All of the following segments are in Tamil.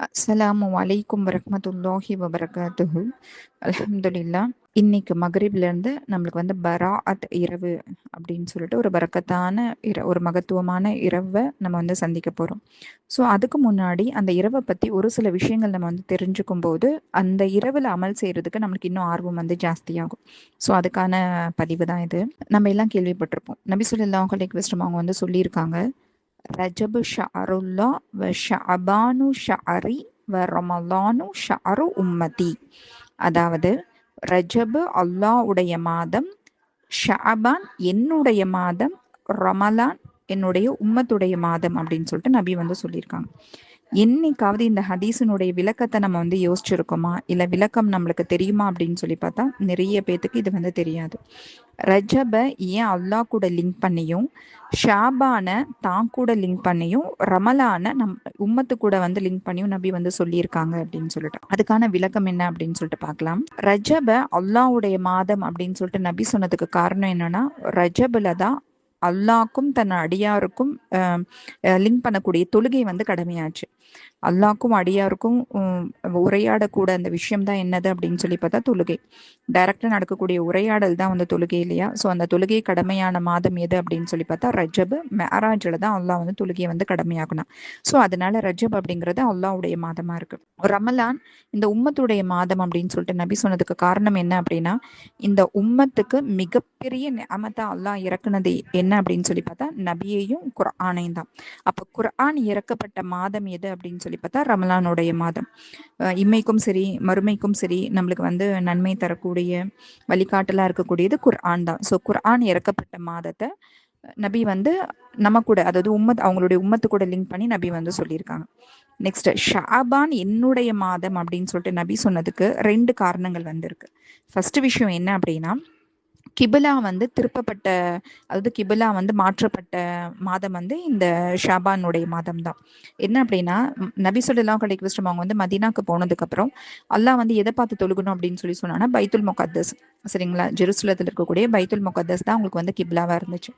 அஸ்ஸலாமு அலைக்கும் வரமத்துல்லாஹி வபரகாத்துஹு. அலமதுல்லா இன்னைக்கு மகரிப்லேருந்து நம்மளுக்கு வந்து பரா அத் இரவு அப்படின்னு சொல்லிட்டு ஒரு பரக்கத்தான இர ஒரு மகத்துவமான இரவை நம்ம வந்து சந்திக்க போகிறோம் ஸோ அதுக்கு முன்னாடி அந்த இரவை பற்றி ஒரு சில விஷயங்கள் நம்ம வந்து தெரிஞ்சுக்கும் போது அந்த இரவில் அமல் செய்கிறதுக்கு நம்மளுக்கு இன்னும் ஆர்வம் வந்து ஜாஸ்தியாகும். ஸோ அதுக்கான பதிவு தான் இது. நம்ம எல்லாம் கேள்விப்பட்டிருப்போம். நபி சொல்லாஹ் அலைஹி அவங்க வந்து சொல்லியிருக்காங்க ரஜபு ஷஅருல்லா வ ஷஅபானு ஷஅரி வ ரமலானு ஷஅரு உம்மதி. அதாவது ரஜபு அல்லாஹ்வுடைய மாதம் ஷஅபான் என்னுடைய மாதம் ரமலான் என்னுடைய உம்மத்துடைய மாதம் அப்படின்னு சொல்லிட்டு நபி வந்து சொல்லியிருக்காங்க. என்னைக்காவது இந்த ஹதீஸினுடைய விளக்கத்தை நம்ம வந்து யோசிச்சிருக்கோமா? இல்ல விளக்கம் நம்மளுக்கு தெரியுமா அப்படின்னு சொல்லி பார்த்தா நிறைய பேத்துக்கு இது வந்து தெரியாது. ரஜப ஏன் அல்லாஹ் கூட லிங்க் பண்ணியும் ஷாபான தான் கூட லிங்க் பண்ணியும் ரமலான நம் உம்மத்து கூட வந்து லிங்க் பண்ணியும் நபி வந்து சொல்லியிருக்காங்க அப்படின்னு சொல்லிட்டு. அதுக்கான விளக்கம் என்ன அப்படின்னு சொல்லிட்டு பார்க்கலாம். ரஜப அல்லாவுடைய மாதம் அப்படின்னு சொல்லிட்டு நபி சொன்னதுக்கு காரணம் என்னன்னா ரஜபுல தான் அல்லாக்கும் தன் அடியாருக்கும் லிங்க் பண்ணக்கூடிய தொழுகை வந்து கடமையாச்சு. அல்லாக்கும் அடியாருக்கும் உரையாடக்கூட அந்த விஷயம் தான் என்னது அப்படின்னு சொல்லி பார்த்தா தொழுகை. டைரக்டா நடக்கக்கூடிய உரையாடல் தான் வந்து தொழுகை இல்லையா? ஸோ அந்த தொழுகை கடமையான மாதம் எது அப்படின்னு சொல்லி பார்த்தா ரஜப் மேராஜில் தான் அல்லாஹ் வந்து தொழுகையை வந்து கடமையாகணும் ஸோ அதனால ரஜப் அப்படிங்கிறது அல்லாவுடைய மாதமா இருக்கு. ரமலான் இந்த உம்மத்துடைய மாதம் அப்படின்னு சொல்லிட்டு நபி சொன்னதுக்கு காரணம் என்ன அப்படின்னா இந்த உம்மத்துக்கு மிகப்பெரிய அமத்தா அல்லாஹ் இறக்குனது என்ன அப்படின்னு சொல்லி பார்த்தா நபியையும் குர்ஆனையும் தான். அப்ப குர்ஆன் இறக்கப்பட்ட மாதம் எது அப்படின்னு சொல்லி பார்த்தா ரமலானுடைய மாதம். இம்மைக்கும் சரி மறுமைக்கும் சரி நம்மளுக்கு வந்து நன்மை தரக்கூடிய வழிகாட்டலாக இருக்கக்கூடியது குர்ஆன் தான். ஸோ குர்ஆன் இறக்கப்பட்ட மாதத்தை நபி வந்து நம்ம கூட அதாவது உம்மத் அவங்களுடைய உம்மத்து கூட லிங்க் பண்ணி நபி வந்து சொல்லியிருக்காங்க. நெக்ஸ்ட் ஷாபான் என்னுடைய மாதம் அப்படின்னு சொல்லிட்டு நபி சொன்னதுக்கு ரெண்டு காரணங்கள் வந்திருக்கு. ஃபர்ஸ்ட் விஷயம் என்ன அப்படின்னா கிபிலா வந்து திருப்பப்பட்ட அதாவது கிபிலா வந்து மாற்றப்பட்ட மாதம் வந்து இந்த ஷாபானுடைய மாதம் தான் என்ன அப்படின்னா நபி சொல்லலாம் கடைக்கு வச்சிட்டு அவங்க வந்து மதினாக்கு போனதுக்கு அப்புறம் அல்லாஹ் வந்து எதை பார்த்து தொழுகணும் அப்படின்னு சொல்லி சொன்னாங்கன்னா பைத்துல் முகத்தஸ். சரிங்களா? ஜெருசலத்தில் இருக்கக்கூடிய பைத்துல் முகத்தஸ் தான் அவங்களுக்கு வந்து கிபிலாவா இருந்துச்சு.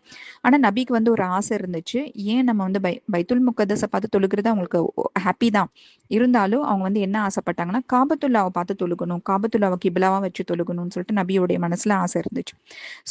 ஆனா நபிக்கு வந்து ஒரு ஆசை இருந்துச்சு. ஏன் நம்ம வந்து பை பைத்துல் முகத்தஸை பார்த்து தொழுகிறது அவங்களுக்கு ஹாப்பி தான். இருந்தாலும் அவங்க வந்து என்ன ஆசைப்பட்டாங்கன்னா காபத்துல்லாவை பார்த்து தொழுகணும் காபத்துல்லாவை கிபிலாவா வச்சு தொழுகணும்னு சொல்லிட்டு நபியோடைய மனசுல ஆசை இருந்துச்சு.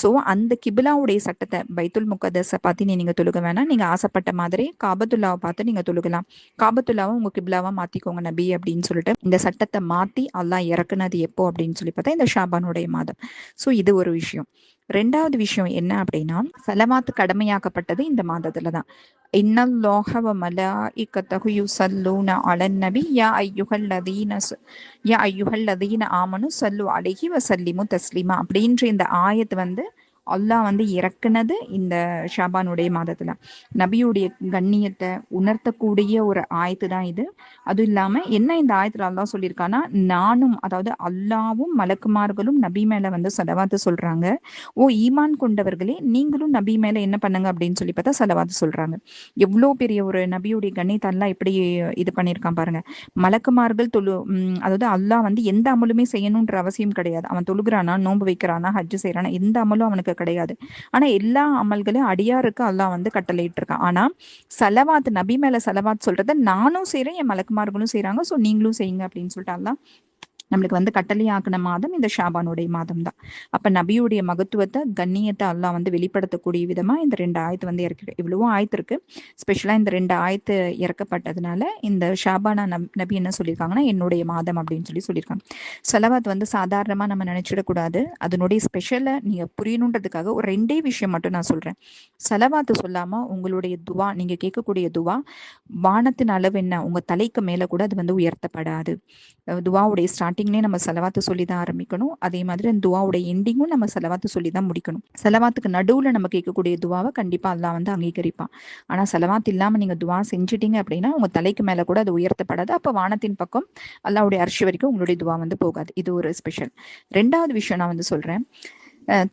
ஸோ அந்த கிபிலாவுடைய சட்டத்தை பைத்துல் முகதஸை பார்த்து நீங்க தொழுக வேணாம். நீங்க ஆசைப்பட்ட மாதிரி காபத்துல்லாவை பார்த்து நீங்க தொழுகலாம். காபத்துல்லாவை உங்க கிபிலாவா மாத்திக்கோங்க நபி அப்படின்னு சொல்லிட்டு இந்த சட்டத்தை மாத்தி அல்லாஹ் இறக்குனது எப்போ அப்படின்னு சொல்லி பார்த்தா இந்த ஷாபானுடைய மாதம். ஸோ இது ஒரு விஷயம். ரெண்டாவது விஷயம் என்ன அப்படின்னா சலமாத்து கடமையாக்கப்பட்டது இந்த மாதத்துல தான். இன்னல்லோஹ வ மலாஇக்கத்தஹு யுஸல்லூன அலன் நபி யா ஐயுஹல் லதீன யா ஐயுஹல் லதீன ஆமனு சல்லு அலைஹி வ சல்லிமு தஸ்லிமா. அப்படின்ற இந்த ஆயத்து வந்து அல்லாஹ் வந்து இறக்குனது இந்த ஷாபானுடைய மாதத்துல. நபியுடைய கண்ணியத்தை உணர்த்தக்கூடிய ஒரு ஆயத்து தான் இது. அதுவும் இல்லாம என்ன இந்த ஆயத்துல அல்லாஹ் சொல்லியிருக்கான்னா நானும் அதாவது அல்லாவும் மலக்குமார்களும் நபி மேல வந்து செலவாத்து சொல்றாங்க. ஓ ஈமான் கொண்டவர்களே நீங்களும் நபி மேல என்ன பண்ணுங்க அப்படின்னு சொல்லி பார்த்தா செலவாத்து சொல்றாங்க. எவ்வளோ பெரிய ஒரு நபியுடைய கண்ணியத்தை அல்லாஹ் எப்படி இது பண்ணியிருக்கான் பாருங்க. மலக்குமார்கள் தொழு அதாவது அல்லாஹ் வந்து எந்த அமலுமே செய்யணுன்ற அவசியம் கிடையாது. அவன் தொழுகிறானா நோன்பு வைக்கிறானா ஹஜ்ஜு செய்யறானா எந்த அமலும் அவனுக்கு கிடையாது. ஆனா எல்லா அமல்களையும் அடியாருக்கு அல்லாஹ் வந்து கட்டளையிட்டு இருக்கான் ஆனா செலவாத் நபி மேல செலவாத் சொல்றத நானும் செய்யறேன் என் மலக்குமார்களும் செய்யறாங்க சோ நீங்களும் செய்யுங்க அப்படின்னு சொல்லிட்டு அல்லாஹ் நம்மளுக்கு வந்து கட்டளையாக்கின மாதம் இந்த ஷாபானுடைய மாதம் தான் அப்ப நபியுடைய மகத்துவத்தை கண்ணியத்தை அல்லாஹ் வந்து வெளிப்படுத்தக்கூடிய விதமா இந்த ரெண்டு ஆயத்து வந்து இறக்கி இவ்வளவோ ஆயத்து இருக்கு. ஸ்பெஷலா இந்த ரெண்டு ஆயத்து இறக்கப்பட்டதுனால இந்த ஷாபானா நபி என்ன சொல்லியிருக்காங்கன்னா என்னுடைய மாதம் அப்படின்னு சொல்லி சொல்லியிருக்காங்க. செலவாத் வந்து சாதாரணமா நம்ம நினைச்சிடக்கூடாது. அதனுடைய ஸ்பெஷலை நீங்க புரியணுன்றதுக்காக ஒரு ரெண்டே விஷயம் மட்டும் நான் சொல்றேன். செலவாத்து சொல்லாம உங்களுடைய துவா நீங்க கேட்கக்கூடிய துவா வானத்தின் அளவு என்ன? உங்க தலைக்கு மேல கூட அது வந்து உயர்த்தப்படாது. துவாவுடைய ஸ்டார்ட் ஸ்டார்டிங்லேயே நம்ம செலவாத்து சொல்லி தான் ஆரம்பிக்கணும். அதே மாதிரி அந்த துவாவோட எண்டிங்கும் நம்ம செலவாத்து சொல்லி தான் முடிக்கணும். செலவாத்துக்கு நடுவில் நம்ம கேட்கக்கூடிய துவாவை கண்டிப்பாக அல்லா வந்து அங்கீகரிப்பான். ஆனால் செலவாத்து இல்லாமல் நீங்கள் துவா செஞ்சிட்டீங்க அப்படின்னா உங்கள் தலைக்கு மேலே கூட அது உயர்த்தப்படாது. அப்போ வானத்தின் பக்கம் அல்லாவுடைய அரிசி வரைக்கும் உங்களுடைய துவா வந்து போகாது. இது ஒரு ஸ்பெஷல் ரெண்டாவது விஷயம் நான் வந்து சொல்கிறேன்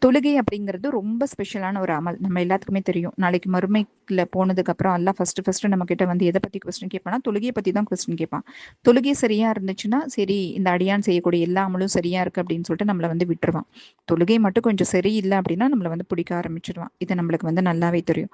தொழுகை அப்படிங்கிறது ரொம்ப ஸ்பெஷலான ஒரு அமல். நம்ம எல்லாத்துக்குமே தெரியும். நாளைக்கு மறுமைக்குள்ள போனதுக்கு அப்புறம் எல்லாம் ஃபர்ஸ்ட் ஃபர்ஸ்ட் நம்ம கிட்ட வந்து எதை பத்தி கொஸ்டின் கேட்பானா தொழுகையை பத்தி தான் கொஸ்டின் கேட்பான். தொழுகை சரியா இருந்துச்சுன்னா சரி இந்த அடியான் செய்யக்கூடிய எல்லா அமலும் சரியா இருக்கு அப்படின்னு சொல்லிட்டு நம்மள வந்து விட்டுருவான். தொழுகை மட்டும் கொஞ்சம் சரியில்லை அப்படின்னா நம்மள வந்து பிடிக்க ஆரம்பிச்சிடுவான் இது நம்மளுக்கு வந்து நல்லாவே தெரியும்.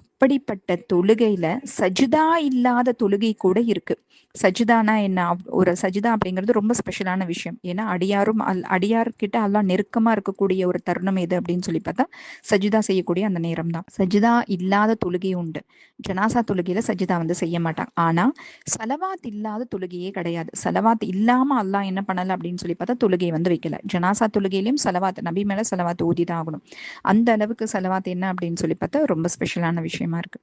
அப்படிப்பட்ட தொழுகையில சஜிதா இல்லாத தொழுகை கூட இருக்கு. சஜிதானா என்ன? ஒரு சஜிதா அப்படிங்கிறது ரொம்ப ஸ்பெஷலான விஷயம். ஏன்னா அடியாரும் அல் அடியார்கிட்ட எல்லாம் நெருக்கமா இருக்கக்கூடிய ஒரு தருணம் எது அப்படின்னு சொல்லி பார்த்தா சஜிதா செய்யக்கூடிய அந்த நேரம் தான் சஜிதா இல்லாத தொழுகை உண்டு. ஜனாசா தொழுகையில சஜிதா வந்து செய்ய மாட்டாங்க ஆனா சலவாத் இல்லாத தொழுகையே கிடையாது. சலவாத் இல்லாம அல்லாஹ் என்ன பண்ணல அப்படின்னு சொல்லி பார்த்தா தொழுகை வந்து வைக்கல. ஜனாசா தொழுகையிலும் சலவாத் நபி மேல சலவாத் ஊதிதான் ஆகணும். அந்த அளவுக்கு சலவாத் என்ன அப்படின்னு சொல்லி பார்த்தா ரொம்ப ஸ்பெஷலான விஷயமா இருக்கு.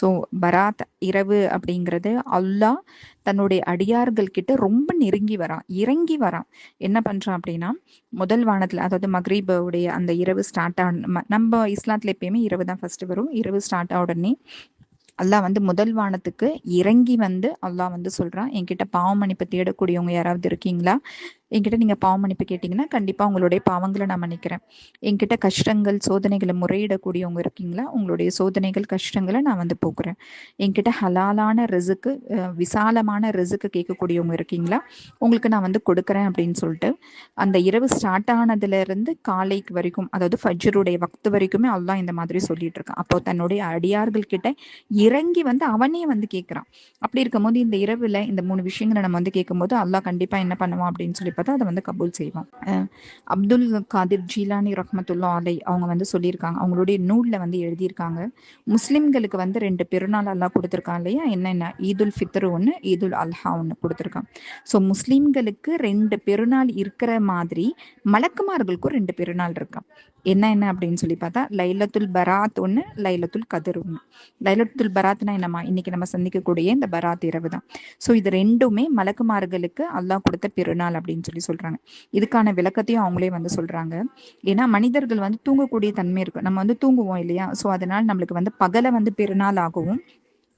ஸோ பராத் இரவு அப்படிங்கிறது அல்லாஹ் தன்னுடைய அடியார்கள் கிட்ட ரொம்ப நெருங்கி வரான் இறங்கி வரான். என்ன பண்றான் அப்படின்னா முதல் வானத்துல அதாவது மக்ரீபுடைய அந்த இரவு ஸ்டார்ட் ஆன நம்ம இஸ்லாத்துல எப்பயுமே இரவு தான் ஃபர்ஸ்ட் வரும். இரவு ஸ்டார்ட் ஆன உடனே அல்லாஹ் வந்து முதல் வானத்துக்கு இறங்கி வந்து அல்லாஹ் வந்து சொல்றான் என்கிட்ட பாவ மன்னிப்பு தேடக்கூடியவங்க யாராவது இருக்கீங்களா? என்கிட்ட நீங்க பாவ மன்னிப்பு கேட்டீங்கன்னா கண்டிப்பா உங்களுடைய பாவங்களை நான் மன்னிக்கிறேன். என்கிட்ட கஷ்டங்கள் சோதனைகளை முறையிடக்கூடியவங்க இருக்கீங்களா உங்களுடைய சோதனைகள் கஷ்டங்களை நான் வந்து போக்குறேன். என்கிட்ட ஹலாலான ரிசுக்கு விசாலமான ரிசுக்கு கேட்கக்கூடியவங்க இருக்கீங்களா உங்களுக்கு நான் வந்து கொடுக்குறேன் அப்படின்னு சொல்லிட்டு அந்த இரவு ஸ்டார்ட் ஆனதுல இருந்து காலைக்கு வரைக்கும் அதாவது ஃபஜ்ருடைய வக்து வரைக்குமே அல்லாஹ் இந்த மாதிரி சொல்லிட்டு இருக்கான். அப்போ தன்னுடைய அடியார்கள் கிட்ட இறங்கி வந்து அவனே வந்து கேட்கிறான் அப்படி இருக்கும்போது இந்த இரவுல இந்த மூணு விஷயங்களை நம்ம வந்து கேட்கும்போது அல்லாஹ் கண்டிப்பா என்ன பண்ணுவான் அப்படின்னு சொல்லி பார்த்தா அதை வந்து கபூல் செய்வோம் அப்துல் காதிர் ஜீலானி ரஹ்மத்துல்லா அலை அவங்க வந்து சொல்லியிருக்காங்க. அவங்களுடைய நூல்ல வந்து எழுதியிருக்காங்க. முஸ்லிம்களுக்கு வந்து ரெண்டு பெருநாள் அல்லாஹ் கொடுத்துருக்கான் இல்லையா? என்னென்ன ஈதுல் ஃபித்ரு ஒன்று ஈதுல் அல்ஹா ஒன்று கொடுத்துருக்கான். ஸோ முஸ்லிம்களுக்கு ரெண்டு பெருநாள் இருக்கிற மாதிரி மலக்குமார்களுக்கும் ரெண்டு பெருநாள் இருக்கான். என்ன என்ன அப்படின்னு சொல்லி பார்த்தா லைலத்துல் பராத் ஒன்று லைலத்துல் கதிர் ஒன்று லைலத்துல் பராத்னா என்னம்மா? இன்னைக்கு நம்ம சந்திக்கக்கூடிய இந்த பராத் இரவு தான் ஸோ இது ரெண்டுமே மலக்குமார்களுக்கு அல்லாஹ் கொடுத்த பெருநாள் அப்படின்னு சொல்லி சொல்றாங்க. இதுக்கான விளக்கத்தையும் அவங்களே வந்து சொல்றாங்க. ஏன்னா மனிதர்கள் வந்து தூங்கக்கூடிய தன்மை இருக்கு. நம்ம வந்து தூங்குவோம் இல்லையா? ஸோ அதனால நம்மளுக்கு வந்து பகலை வந்து பெருநாள் ஆகவும்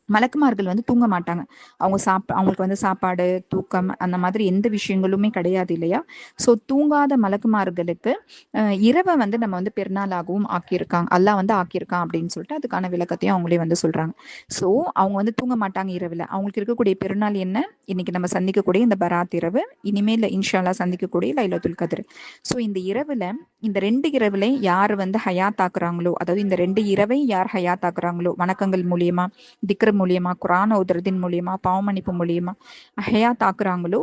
மலக்குமார்கள் வந்து தூங்க மாட்டாங்க. அவங்க சாப் அவங்களுக்கு வந்து சாப்பாடு தூக்கம் அந்த மாதிரி எந்த விஷயங்களுமே கிடையாது இல்லையா? ஸோ தூங்காத மலக்குமார்களுக்கு இரவை வந்து நம்ம வந்து பெருநாளாகவும் ஆக்கியிருக்காங்க. அல்லா வந்து ஆக்கியிருக்கான் அப்படின்னு சொல்லிட்டு அதுக்கான விளக்கத்தையும் அவங்களே வந்து சொல்றாங்க. ஸோ அவங்க வந்து தூங்க மாட்டாங்க இரவில். அவங்களுக்கு இருக்கக்கூடிய பெருநாள் என்ன? இன்னைக்கு நம்ம சந்திக்கக்கூடிய இந்த பராத் இரவு. இனிமேல் இன்ஷால்லா சந்திக்கக்கூடிய லைலத்துல் கதிர். ஸோ இந்த இரவுல இந்த ரெண்டு இரவுல யார் வந்து ஹயாத் ஆக்குறாங்களோ அதாவது இந்த ரெண்டு இரவை யார் ஹயாத் ஆக்குறாங்களோ வணக்கங்கள் மூலியமா திக்ர மூலியமா குரான் ஓதுறதின் மூலியமா பாவமன்னிப்பு மூலியமா அஹையா தாக்குறாங்களோ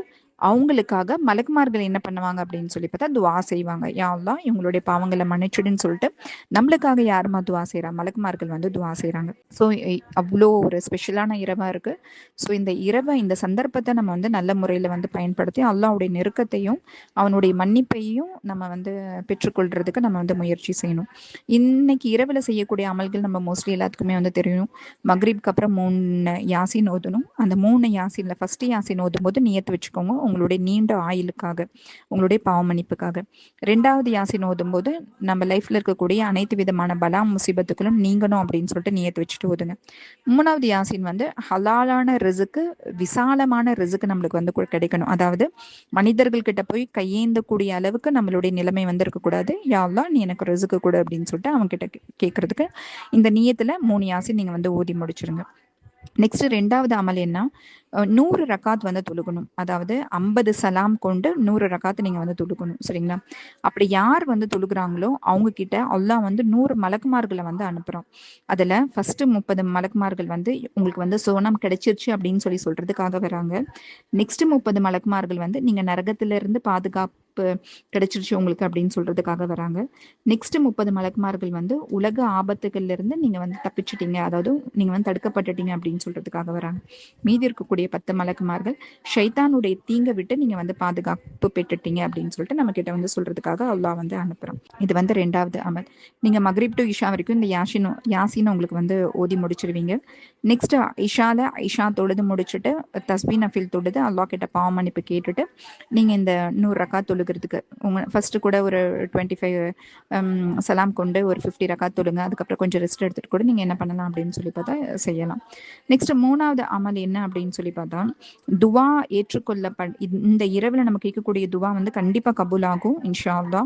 அவங்களுக்காக மலக்குமார்கள் என்ன பண்ணுவாங்க அப்படின்னு சொல்லி பார்த்தா துவா செய்வாங்க. யா இவங்களுடைய பாவங்களை மன்னிச்சுடுன்னு சொல்லிட்டு நம்மளுக்காக யாருமா துவா செய்கிறா மலக்குமார்கள் வந்து துவா செய்கிறாங்க ஸோ அவ்வளோ ஒரு ஸ்பெஷலான இரவாக இருக்கு. ஸோ இந்த இரவை இந்த சந்தர்ப்பத்தை நம்ம வந்து நல்ல முறையில் வந்து பயன்படுத்தி அல்லாவுடைய நெருக்கத்தையும் அவனுடைய மன்னிப்பையும் நம்ம வந்து பெற்றுக்கொள்றதுக்கு நம்ம வந்து முயற்சி செய்யணும். இன்னைக்கு இரவில் செய்யக்கூடிய அமல்கள் நம்ம மோஸ்ட்லி எல்லாத்துக்குமே வந்து தெரியும். மக்ரீப்க்கு அப்புறம் மூணு யாசின் ஓதணும். அந்த மூணு யாசின்ல ஃபர்ஸ்ட் யாசின் ஓதும் போது நியத்து வச்சுக்கோங்க. உங்களுடைய நீண்ட ஆயுளுக்காக உங்களுடைய பாவ மன்னிப்புக்காக ரெண்டாவது யாசின் ஓதும் போது நம்ம லைஃப்ல இருக்கக்கூடிய அனைத்து விதமான பலா முசீபத்துக்களும் நீங்கணும் அப்படின்னு சொல்லிட்டு நியத்து வச்சுட்டு ஓதுங்க. மூணாவது யாசின் வந்து ஹலாலான ரிசுக்கு விசாலமான ரிசுக்கு நம்மளுக்கு வந்து கிடைக்கணும். அதாவது மனிதர்கள் கிட்ட போய் கையேந்தக்கூடிய அளவுக்கு நம்மளுடைய நிலைமை வந்து இருக்கக்கூடாது. யா நீ எனக்கு ரிசுக்கு கூட அப்படின்னு சொல்லிட்டு அவங்க கிட்ட கேட்கறதுக்கு இந்த நியத்துல மூணு யாசின் நீங்க வந்து ஓதி முடிச்சிருங்க. நெக்ஸ்ட் ரெண்டாவது அமல் என்ன? நூறு ரக்காத் வந்து தொழுகணும். அதாவது ஐம்பது சலாம் கொண்டு நூறு ரக்காத் நீங்க வந்து தொழுகணும். சரிங்களா? அப்படி யார் வந்து தொழுகிறாங்களோ அவங்க கிட்ட அல்லாஹ் வந்து நூறு மலக்குமார்களை வந்து அனுப்புறோம் அதுல ஃபர்ஸ்ட் முப்பது மலக்குமார்கள் வந்து உங்களுக்கு வந்து சோனம் கிடைச்சிருச்சு அப்படின்னு சொல்லி சொல்றதுக்காக வராங்க. நெக்ஸ்ட் முப்பது மலக்குமார்கள் வந்து நீங்க நரகத்துல இருந்து பாதுகாப்பு கிடைச்சிருச்சு உங்களுக்கு அப்படின்னு சொல்றதுக்காக வராங்க. நெக்ஸ்ட் முப்பது மலக்குமார்கள் வந்து உலக ஆபத்துகள்ல இருந்து நீங்க வந்து தப்பிச்சிட்டீங்க. அதாவது நீங்க வந்து தடுக்கப்பட்டுட்டீங்க அப்படின்னு சொல்றதுக்காக வராங்க. மீதி இருக்கக்கூடிய பத்து மலக்குமார்கள் ஷைத்தானுடைய தீங்க விட்டு நீங்க வந்து பாதுகாப்பு பெற்றுட்டீங்க அப்படின்னு சொல்லிட்டு நம்ம கிட்ட வந்து சொல்றதுக்காக அல்லாஹ் வந்து அனுப்புறோம் இது வந்து ரெண்டாவது அமல். நீங்க மக்ரிப் டு இஷா வரைக்கும் இந்த யாசின் யாசின் உங்களுக்கு வந்து ஓதி முடிச்சிருவீங்க. நெக்ஸ்ட் இஷால இஷா தொழுது முடிச்சுட்டு தஸ்பி நஃபில் தொழுது அல்லாஹ் கிட்ட பாவம் மன்னிப்பு கேட்டுட்டு நீங்க இந்த நூறு ரக்கா தொழுகிறதுக்கு உங்க ஃபர்ஸ்ட் கூட ஒரு டுவெண்ட்டி ஃபைவ் சலாம் கொண்டு ஒரு ஃபிஃப்டி ரக்கா தொழுங்க அதுக்கப்புறம் கொஞ்சம் ரெஸ்ட் எடுத்துட்டு கூட நீங்க என்ன பண்ணலாம் அப்படின்னு சொல்லி பார்த்தா செய்யலாம். நெக்ஸ்ட் மூணாவது அமல் என்ன அப்படின்னு சொல்லி பார்த்தா துவா ஏற்றுக்கொள்ளப்பட் இந்த இரவுல நம்ம கேட்கக்கூடிய துவா வந்து கண்டிப்பா கபூல் ஆகும் இன்ஷா அல்லா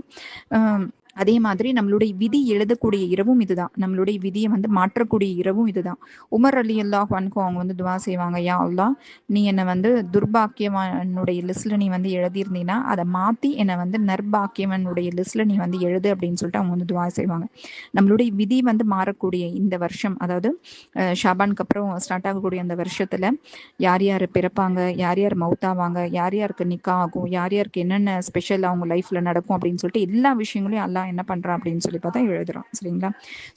அதே மாதிரி நம்மளுடைய விதி எழுதக்கூடிய இரவும் இதுதான். நம்மளுடைய விதியை வந்து மாற்றக்கூடிய இரவும் இதுதான். உமர் அலி அல்லாஹ் வன்கோ அவங்க வந்து துவா செய்வாங்க யா அல்லா நீ என்னை வந்து துர்பாக்கியவனுடைய லிஸ்ட்ல நீ வந்து எழுதியிருந்தீங்கன்னா அதை மாத்தி என்னை வந்து நர்பாக்கியவனுடைய லிஸ்ட்ல நீ வந்து எழுது அப்படின்னு சொல்லிட்டு அவங்க வந்து துவா செய்வாங்க. நம்மளுடைய விதி வந்து மாறக்கூடிய இந்த வருஷம் அதாவது ஷாபானுக்கு அப்புறம் ஸ்டார்ட் ஆகக்கூடிய அந்த வருஷத்துல யார் யார் பிறப்பாங்க யார் யார் மவுத்தாவாங்க யார் யாருக்கு நிக்கா ஆகும் யார் யாருக்கு என்னென்ன ஸ்பெஷல் அவங்க லைஃப்ல நடக்கும் அப்படின்னு சொல்லிட்டு எல்லா விஷயங்களையும் அல்லா என்ன பண்றான் அப்படின்னு சொல்லி பார்த்தா எழுதுறான் சரிங்களா?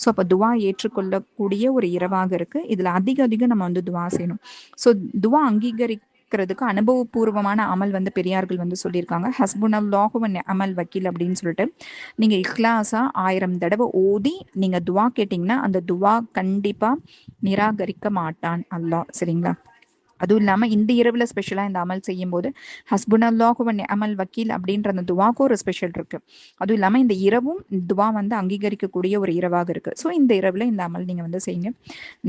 ஸோ அப்போ துவா ஏற்றுக்கொள்ளக்கூடிய ஒரு இரவாக இருக்கு. இதுல அதிக அதிகம் நம்ம வந்து துவா செய்யணும். ஸோ துவா அங்கீகரிக்கிறதுக்கு அனுபவபூர்வமான அமல் வந்து பெரியார்கள் வந்து சொல்லியிருக்காங்க. ஹஸ்புன் அல்லாஹுவன் அமல் வக்கீல் அப்படின்னு சொல்லிட்டு நீங்க இஹ்லாஸா ஆயிரம் தடவை ஓதி நீங்க துவா கேட்டீங்கன்னா அந்த துவா கண்டிப்பா நிராகரிக்க மாட்டான் அல்லாஹ் சரிங்களா? அதுவும் இல்லாமல் இந்த இரவில் ஸ்பெஷலாக இந்த அமல் செய்யும் போது ஹஸ்பண்ட் அல்லாஹுவன் அமல் வக்கீல் அப்படின்ற அந்த துவாக்கும் ஒரு ஸ்பெஷல் இருக்கு. அதுவும் இல்லாமல் இந்த இரவும் துவா வந்து அங்கீகரிக்கக்கூடிய ஒரு இரவாக இருக்கு. ஸோ இந்த இரவில் இந்த அமல் நீங்கள் வந்து செய்யுங்க.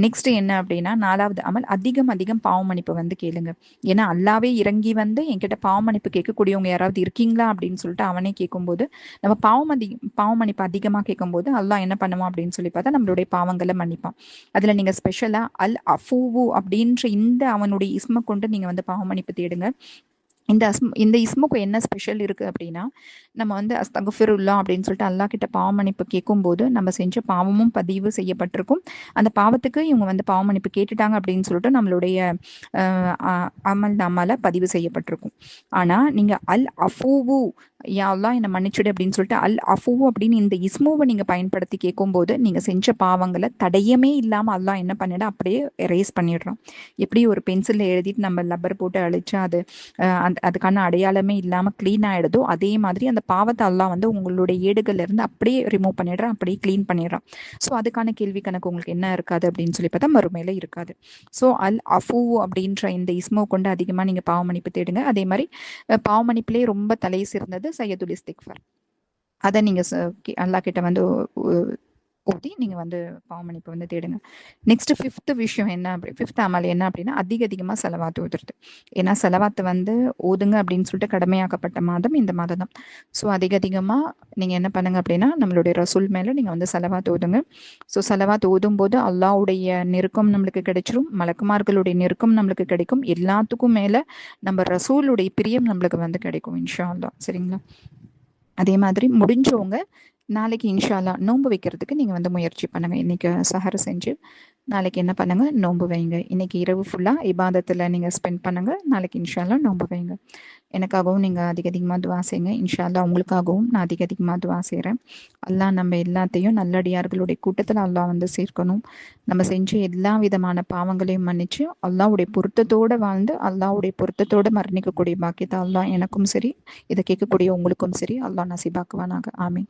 நெக்ஸ்ட் என்ன அப்படின்னா நாலாவது அமல் அதிகம் அதிகம் பாவ மன்னிப்பு வந்து கேளுங்க. ஏன்னா அல்லாவே இறங்கி வந்து என்கிட்ட பாவ மன்னிப்பு கேட்கக்கூடியவங்க யாராவது இருக்கீங்களா அப்படின்னு சொல்லிட்டு அவனே கேட்கும்போது நம்ம பாவம் அதி பாவ மன்னிப்பு அதிகமாக கேட்கும்போது அல்லாஹ் என்ன பண்ணுவான் அப்படின்னு சொல்லி பார்த்தா நம்மளுடைய பாவங்களை மன்னிப்பான். அதில் நீங்கள் ஸ்பெஷலாக அல் அஃபூவு அப்படின்ற இந்த அவனுடைய அவனுடைய இஸ்மை கொண்டு நீங்கள் வந்து பாவமன்னிப்பு தேடுங்க. இந்த அஸ்ம் இந்த இஸ்முக்கு என்ன ஸ்பெஷல் இருக்கு அப்படின்னா நம்ம வந்து அஸ்தகுஃபிருல்லா அப்படின்னு சொல்லிட்டு அல்லா கிட்ட பாவமன்னிப்பு கேட்கும்போது நம்ம செஞ்ச பாவமும் பதிவு செய்யப்பட்டிருக்கும். அந்த பாவத்துக்கு இவங்க வந்து பாவமன்னிப்பு கேட்டுட்டாங்க அப்படின்னு சொல்லிட்டு நம்மளுடைய அமல் நாமால பதிவு செய்யப்பட்டிருக்கும். ஆனா நீங்க அல் அஃபூவு யாவ்லாம் என்னை மன்னிச்சுடு அப்படின்னு சொல்லிட்டு அல் அஃபூ அப்படின்னு இந்த இஸ்மோவை நீங்கள் பயன்படுத்தி கேட்கும்போது நீங்கள் செஞ்ச பாவங்களை தடையமே இல்லாமல் அல்லா என்ன பண்ணிட அப்படியே எரேஸ் பண்ணிடுறோம் எப்படி ஒரு பென்சிலில் எழுதிட்டு நம்ம லப்பர் போட்டு அழிச்சு அது அந்த அதுக்கான அடையாளமே இல்லாமல் க்ளீன் ஆகிடுதோ அதே மாதிரி அந்த பாவத்தை அல்லாம் வந்து உங்களுடைய ஏடுகள்லேருந்து அப்படியே ரிமூவ் பண்ணிடுறான் அப்படியே க்ளீன் பண்ணிடுறான். ஸோ அதுக்கான கேள்வி கணக்கு உங்களுக்கு என்ன இருக்காது அப்படின்னு சொல்லி பார்த்தா மறுமையில் இருக்காது. ஸோ அல் அஃபு அப்படின்ற இந்த இஸ்மோ கொண்டு அதிகமாக நீங்கள் பாவமன்னிப்பு தேடுங்க. அதே மாதிரி பாவமன்னிப்புலேயே ரொம்ப தலை சிறந்தது சையதுல் இஸ்திக்ஃபர். அதை நீங்க அல்லா கிட்ட வந்து ஊற்றி நீங்கள் வந்து பாவமன்னிப்பு வந்து தேடுங்க. நெக்ஸ்ட் ஃபிஃப்த் விஷயம் என்ன அப்படி ஃபிஃப்த் அமல் என்ன அப்படின்னா அதிக அதிகமாக செலவாத்து ஊதுறது ஏன்னா செலவாத்து வந்து ஓதுங்க அப்படின்னு சொல்லிட்டு கடமையாக்கப்பட்ட மாதம் இந்த மாதம் தான். ஸோ அதிக அதிகமாக நீங்கள் என்ன பண்ணுங்க அப்படின்னா நம்மளுடைய ரசூல் மேலே நீங்கள் வந்து செலவாத்து ஓதுங்க. ஸோ செலவாத்து ஓதும் போது அல்லாவுடைய நெருக்கம் நம்மளுக்கு கிடைச்சிரும் மலக்குமார்களுடைய நெருக்கம் நம்மளுக்கு கிடைக்கும் எல்லாத்துக்கும் மேலே நம்ம ரசூலுடைய பிரியம் நம்மளுக்கு வந்து கிடைக்கும் இன்ஷா அல்லா சரிங்களா? அதே மாதிரி முடிஞ்சவங்க நாளைக்கு இன்ஷால்லா நோன்பு வைக்கிறதுக்கு நீங்கள் வந்து முயற்சி பண்ணுங்க. இன்னைக்கு சஹர் செஞ்சு நாளைக்கு என்ன பண்ணுங்க? நோன்பு வைங்க. இன்னைக்கு இரவு ஃபுல்லாக இபாதத்தில் நீங்கள் ஸ்பெண்ட் பண்ணுங்க. நாளைக்கு இன்ஷால்லா நோன்பு வைங்க. எனக்காகவும் நீங்கள் அதிக அதிகமாக துவா செய்யுங்க இன்ஷால்லா உங்களுக்காகவும் நான் அதிக அதிகமாக துவா செய்கிறேன் அல்லாஹ் நம்ம எல்லாத்தையும் நல்லடியார்களுடைய கூட்டத்தில் அல்லாஹ் வந்து சேர்க்கணும். நம்ம செஞ்ச எல்லா விதமான பாவங்களையும் மன்னிச்சு அல்லாவுடைய பொருத்தத்தோடு வாழ்ந்து அல்லாவுடைய பொருத்தத்தோடு மரணிக்கக்கூடிய பாக்கியத்தை அல்லாஹ் எனக்கும் சரி இதை கேட்கக்கூடிய உங்களுக்கும் சரி அல்லாஹ் நசிபாக்குவானாக. ஆமீன்.